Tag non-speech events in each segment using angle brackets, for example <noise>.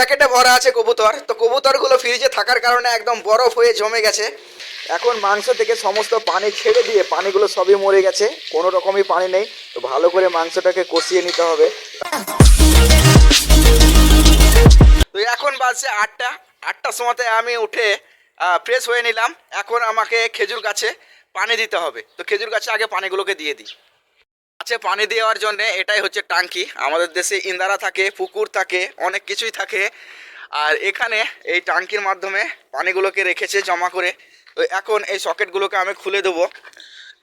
প্যাকেটে ভরা আছে কবুতর। তো কবুতরগুলো ফ্রিজে থাকার কারণে একদম বরফ হয়ে জমে গেছে। এখন মাংস থেকে সমস্ত পানি ছেড়ে দিয়ে পানিগুলো সবই মরে গেছে। কোনো রকমই পানি নেই। তো ভালো করে মাংসটাকে কষিয়ে নিতে হবে। তো এখন বাজছে আটটা। আটটার সময়তে আমি উঠে ফ্রেশ হয়ে নিলাম। এখন আমাকে খেজুর গাছে পানি দিতে হবে। তো খেজুর গাছে আগে পানিগুলোকে দিয়ে দিই। গাছে পানি দেওয়ার জন্য, এটাই হচ্ছে টাঙ্কি। আমাদের দেশে ইন্দারা থাকে, পুকুর থাকে, অনেক কিছুই থাকে। আর এখানে এই টাঙ্কির মাধ্যমে পানিগুলোকে রেখেছে জমা করে। তো এখন এই সকেটগুলোকে আমি খুলে দেবো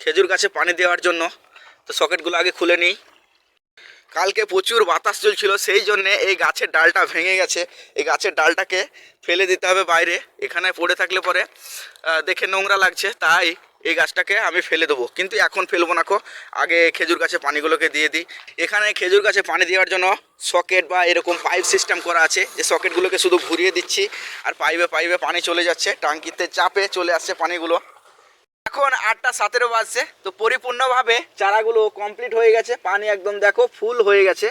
খেজুর গাছে পানি দেওয়ার জন্য। তো সকেটগুলো আগে খুলে নিই। কালকে প্রচুর বাতাস চলছিল, সেই জন্যে এই গাছের ডালটা ভেঙে গেছে। এই গাছের ডালটাকে ফেলে দিতে হবে বাইরে, এখানে পড়ে থাকলে পরে। দেখে নোংরা লাগছে, তাই এই গাছটাকে আমি ফেলে দেবো। কিন্তু এখন ফেলব না কো। আগে খেজুর গাছে পানিগুলোকে দিয়ে দিই। এখানে খেজুর গাছে পানি দেওয়ার জন্য সকেট বা এরকম পাইপ সিস্টেম করা আছে। যে সকেটগুলোকে শুধু ঘুরিয়ে দিচ্ছি আর পাইপে পাইপে পানি চলে যাচ্ছে। টাঙ্কিতে চাপে চলে আসছে পানিগুলো। এখন আটটা সতেরো বাজছে। তো পরিপূর্ণভাবে চারাগুলো কমপ্লিট হয়ে গেছে। পানি একদম দেখো ফুল হয়ে গেছে।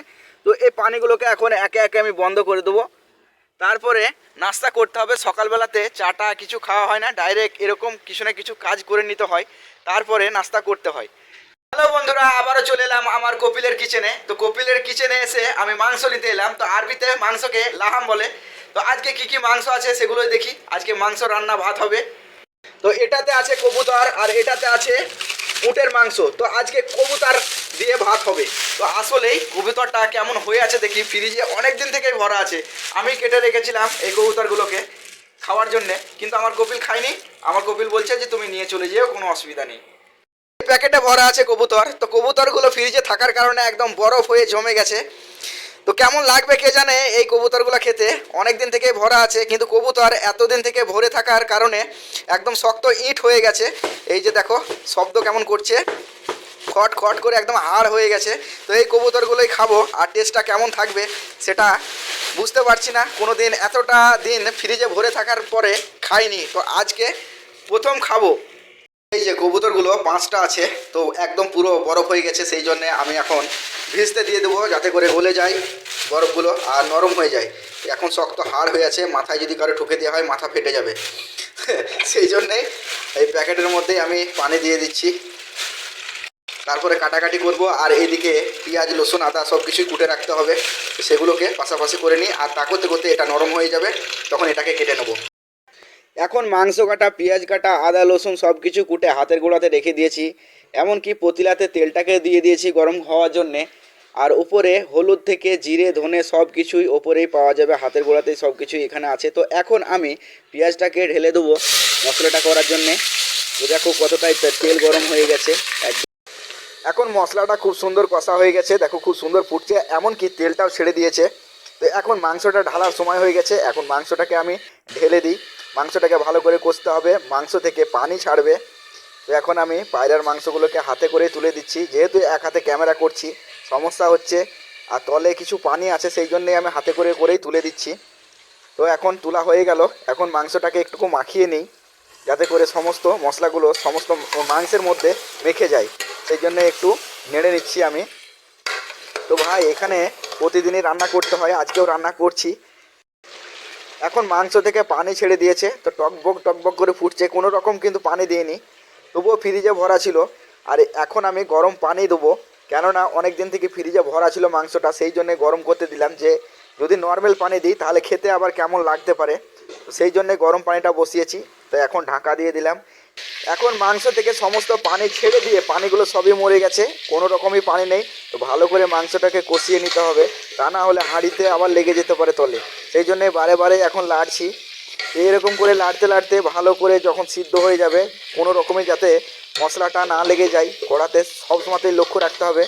তো এই পানিগুলোকে এখন একে একে আমি বন্ধ করে দেবো। তারপরে নাস্তা করতে হবে, সকালবেলাতে চাটা কিছু খাওয়া হয় না ডাইরেক্ট এরকম কিছু না কিছু কাজ করে নিতে হয়, তারপরে নাস্তা করতে হয়। হ্যালো বন্ধুরা, আবারও চলে এলাম আমার কপিলের কিচেনে। তো কপিলের কিচেনে এসে আমি মাংস নিতে এলাম। তো আরবিতে মাংসকে লাহাম বলে। তো আজকে কি কি মাংস আছে সেগুলোই দেখি। আজকে মাংস রান্না ভাত হবে। তো এটাতে আছে কবুতর আর এটাতে আছে উটের মাংস। তো আজকে কবুতর দিয়ে ভাত হবে। তো আসলেই কবুতরটা কেমন হয়ে আছে দেখি ফ্রিজে অনেক দিন থেকেই ভরা আছে। আমি কেটে রেখেছিলাম এই কবুতরগুলোকে খাওয়ার জন্যে, কিন্তু আমার কপিল খায়নি। আমার কপিল বলছে যে তুমি নিয়ে চলে যেও, কোনো অসুবিধা নেই। প্যাকেটে ভরা আছে কবুতর। তো কবুতরগুলো ফ্রিজে থাকার কারণে একদম বরফ হয়ে জমে গেছে। তো কেমন লাগবে কে জানে এই কবুতরগুলো খেতে? অনেক দিন থেকে ভরা আছে, কিন্তু কবুতর এতদিন থেকে ভরে থাকার কারণে একদম শক্ত ইট হয়ে গেছে। এই যে দেখো, শব্দ কেমন করছে। খট খট করে একদম হাড় হয়ে গেছে। তো এই কবুতরগুলোই খাব, আর টেস্টটা কেমন থাকবে সেটা বুঝতে পারছি না। কোনো দিন এতটা দিন ফ্রিজে ভরে থাকার পরে খাইনি। তো আজকে প্রথম খাব। এই যে কবুতরগুলো পাঁচটা আছে, তো একদম পুরো বরফ হয়ে গেছে, সেই জন্য আমি এখন ভিজতে দিয়ে দেবো, যাতে করে গলে যায় বরফগুলো আর নরম হয়ে যায়। এখন শক্ত হাড় হয়ে আছে, মাথায় যদি কারও ঠুকে দেওয়া হয়, মাথা ফেটে যাবে। <laughs> সেই জন্যে এই প্যাকেটের মধ্যেই আমি পানি দিয়ে দিচ্ছি। তারপরে কাটাকাটি করব, আর এইদিকে পেঁয়াজ, রসুন, আদা সব কিছুই কুটে রাখতে হবে। সেগুলোকে পাশাপাশি করে নিই, আর তা করতে করতে এটা নরম হয়ে যাবে, তখন এটাকে কেটে নেব। এখন মাংস কাটা, পেঁয়াজ কাটা, আদা, রসুন সব কিছু কুটে হাতের গোড়াতে রেখে দিয়েছি। এমনকি পতিলাতে তেলটাকে দিয়ে দিয়েছি গরম হওয়ার জন্যে। আর উপরে হলুদ থেকে জিরে, ধনে সব কিছুই ওপরেই পাওয়া যাবে, হাতের গোড়াতেই সব কিছুই এখানে আছে। তো এখন আমি পেঁয়াজটাকে ঢেলে দেবো মশলাটা করার জন্যে। দেখো কতটাই তেল গরম হয়ে গেছে এখন মশলাটা খুব সুন্দর কষা হয়ে গেছে, দেখো খুব সুন্দর ফুটছে, এমনকি তেলটাও ছেড়ে দিয়েছে। তো এখন মাংসটা ঢালার সময় হয়ে গেছে, এখন মাংসটাকে আমি ঢেলে দিই। মাংসটাকে ভালো করে কষতে হবে, মাংস থেকে পানি ছাড়বে। তো এখন আমি পায়রার মাংসগুলোকে হাতে করে তুলে দিচ্ছি। যেহেতু এক হাতে ক্যামেরা করছি, সমস্যা হচ্ছে, আর তলে কিছু পানি আছে, সেই জন্যেই আমি হাতে করে করেই তুলে দিচ্ছি। তো এখন তোলা হয়ে গেল। এখন মাংসটাকে একটুকু মাখিয়ে নিই, যাতে করে সমস্ত মশলাগুলো, সমস্ত মাংসের মধ্যে মেখে যায়। সেই জন্য একটু নেড়ে নিচ্ছি আমি। তো ভাই, এখানে প্রতিদিনই রান্না করতে হয়, আজকেও রান্না করছি। এখন মাংস থেকে পানি ছেড়ে দিয়েছে, তো টকবক টকবক করে ফুটছে, কোনো রকম কিন্তু পানি দিইনি। তবুও ফ্রিজে ভরা ছিল, আর এখন আমি গরম পানি দেবো, কেননা অনেক দিন থেকে ফ্রিজে ভরা ছিল মাংসটা, সেই জন্যে গরম করতে দিলাম যে, যদি নর্মাল পানি দিই, তাহলে খেতে আবার কেমন লাগতে পারে? সেই জন্যে গরম পানিটা বসিয়েছি, তো এখন ঢাকা দিয়ে দিলাম। এখন মাংস থেকে সমস্ত পানি ছেড়ে দিয়ে পানিগুলো সবই মরে গেছে, কোনো রকমই পানি নেই, তো ভালো করে মাংসটাকে কষিয়ে নিতে হবে, তা না হলে হাঁড়িতে আবার লেগে যেতে পারে তলে। সেই জন্যে বারে বারে এখন লাড়ছি। এরকম করে লাড়তে লাড়তে ভালো করে যখন সিদ্ধ হয়ে যাবে, কোনো রকমে যাতে মশলাটা না লেগে যায়, কড়াতে সবসময়তেই লক্ষ্য রাখতে হবে।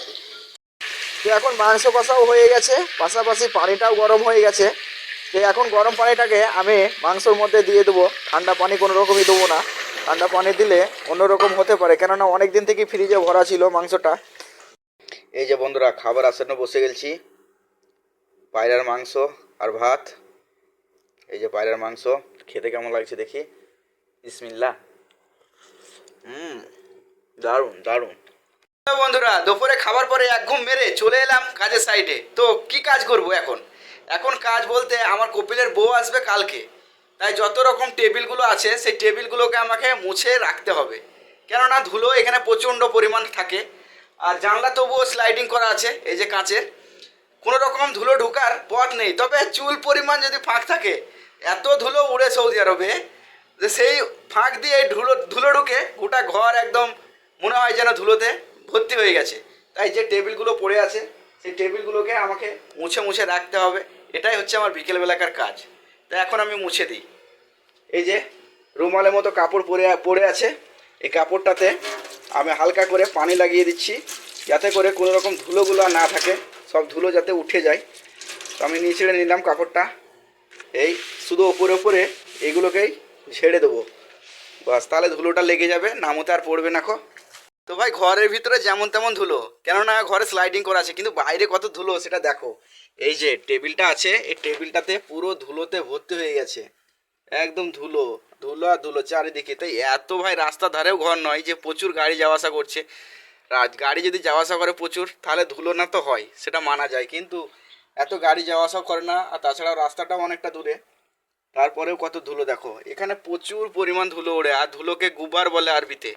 তো এখন মাংস কষাও হয়ে গেছে, পাশাপাশি পানিটাও গরম হয়ে গেছে। তো এখন গরম পানিটাকে আমি মাংসর মধ্যে দিয়ে দেবো, ঠান্ডা পানি কোনো রকমই দেবো না। ঠান্ডা পানি দিলে অন্যরকম হতে পারে। কেননা অনেক দিন থেকে ফ্রিজে ভরা ছিল মাংসটা। এই যে বন্ধুরা, খাবার আসনে বসে গেছি। পায়রার মাংস আর ভাত। এই যে পায়রার মাংস, খেতে কেমন লাগছে দেখি? ইসমিল্লা হুম, দারুণ দারুণ। বন্ধুরা, দুপুরে খাবার পরে এক ঘুম মেরে চলে এলাম কাজের সাইডে তো কি কাজ করব এখন? এখন কাজ বলতে আমার কপিলের বউ আসবে কালকে। তাই যত রকম টেবিলগুলো আছে, সেই টেবিলগুলোকে আমাকে মুছে রাখতে হবে। কেননা ধুলো এখানে প্রচণ্ড পরিমাণ থাকে। আর জানলা তবুও স্লাইডিং করা আছে, এই যে কাঁচের। কোনো রকম ধুলো ঢোকার পথ নেই। তবে চুল পরিমাণ যদি ফাঁক থাকে, এত ধুলো উড়ে সৌদি আরবে যে সেই ফাঁক দিয়ে ধুলো ধুলো ঢুকে গোটা ঘর একদম মনে হয় যেন ধুলোতে ভর্তি হয়ে গেছে। তাই যে টেবিলগুলো পড়ে আছে, সেই টেবিলগুলোকে আমাকে মুছে মুছে রাখতে হবে। এটাই হচ্ছে আমার বিকেলবেলাকার কাজ। তাই এখন আমি মুছে দিই। এই যে রুমালের মতো কাপড় পরে পড়ে আছে, এই কাপড়টাতে আমি হালকা করে পানি লাগিয়ে দিচ্ছি, যাতে করে কোনো রকম ধুলোগুলো না থাকে, সব ধুলো যাতে উঠে যায়। তো আমি নিচে নিলাম কাপড়টা, এই শুধু ওপরে ওপরে এইগুলোকেই ঝেড়ে দেবো। বাস, তাহলে ধুলোটা লেগে যাবে, নামতে আর পড়বে না খো। তো ভাই, ঘরের ভিতরে যেমন তেমন ধুলো, কেননা ঘরে স্লাইডিং করা আছে, কিন্তু বাইরে কত ধুলো সেটা দেখো। এই যে টেবিলটা আছে, এই টেবিলটাতে পুরো ধুলোতে ভর্তি হয়ে গেছে। একদম ধুলো ধুলো আর ধুলো চারিদিকে। তাই এত ভাই রাস্তার ধারেও ঘর নয় যে প্রচুর গাড়ি যাওয়া আসা করছে। গাড়ি যদি যাওয়া আসা করে প্রচুর, তাহলে ধুলো না তো হয়, সেটা মানা যায়। কিন্তু এত গাড়ি যাওয়া আসা করে না, আর তাছাড়াও রাস্তাটাও অনেকটা দূরে। তারপরেও কত ধুলো দেখো। এখানে প্রচুর পরিমাণ ধুলো ওড়ে, আর ধুলোকে গুবার বলে আরবিতে।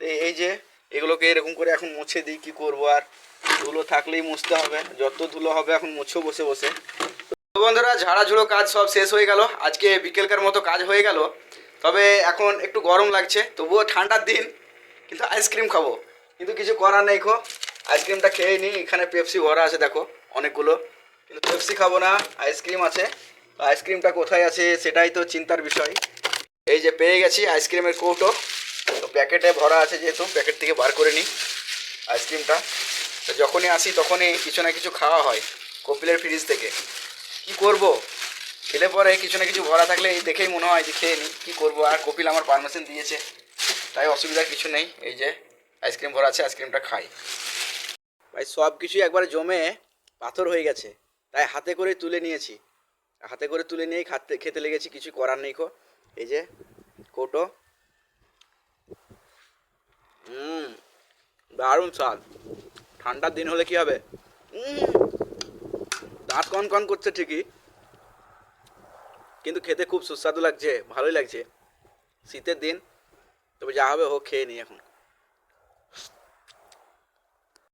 তো এই যে এগুলোকে এরকম করে এখন মুছে দিই, কী করব আর? ধুলো থাকলেই মুছতে হবে। যত ধুলো হবে এখন মুছেও বসে বসে। তো বন্ধুরা, ঝাড়াঝুড়ো কাজ সব শেষ হয়ে গেল। আজকে বিকেলকার মতো কাজ হয়ে গেল। তবে এখন একটু গরম লাগছে, তবুও ঠান্ডার দিন, কিন্তু আইসক্রিম খাব। কিন্তু কিছু করার নেই খো। আইসক্রিমটা খেয়ে নিই। এখানে পেপসি ভরা আছে, দেখো, অনেকগুলো। কিন্তু পেপসি খাব না, আইসক্রিম আছে। আইসক্রিমটা কোথায় আছে, সেটাই তো চিন্তার বিষয়। এই যে পেয়ে গেছি আইসক্রিমের কৌটো। প্যাকেটে ভরা আছে যেহেতু, প্যাকেট থেকে বার করে নিই আইসক্রিমটা। তো যখনই আসি তখনই কিছু না কিছু খাওয়া হয় কপিলের ফ্রিজ থেকে। কি করব? খেলে পরে কিছু না কিছু ভরা থাকলে এই দেখেই মনে হয় যে খেয়ে নিই, কী করব? আর কপিল আমার পারমিশন দিয়েছে, তাই অসুবিধা কিছু নেই, এই যে আইসক্রিম ভরা আছে, আইসক্রিমটা খাই। ভাই, সব কিছুই একবারে জমে পাথর হয়ে গেছে, তাই হাতে করে তুলে নিয়েছি। হাতে করে তুলে নিয়েই খাতে, খেতে লেগেছি, কিছু করার নেই খো এই যে কৌটো হুম, দারুণ স্বাদ। ঠান্ডার দিন হলে কি হবে? দাঁত কন কন করছে ঠিকই। কিন্তু খেতে খুব সুস্বাদু লাগছে, ভালোই লাগছে। শীতের দিন, তবে যা হবে হোক, খেয়ে নিই এখন।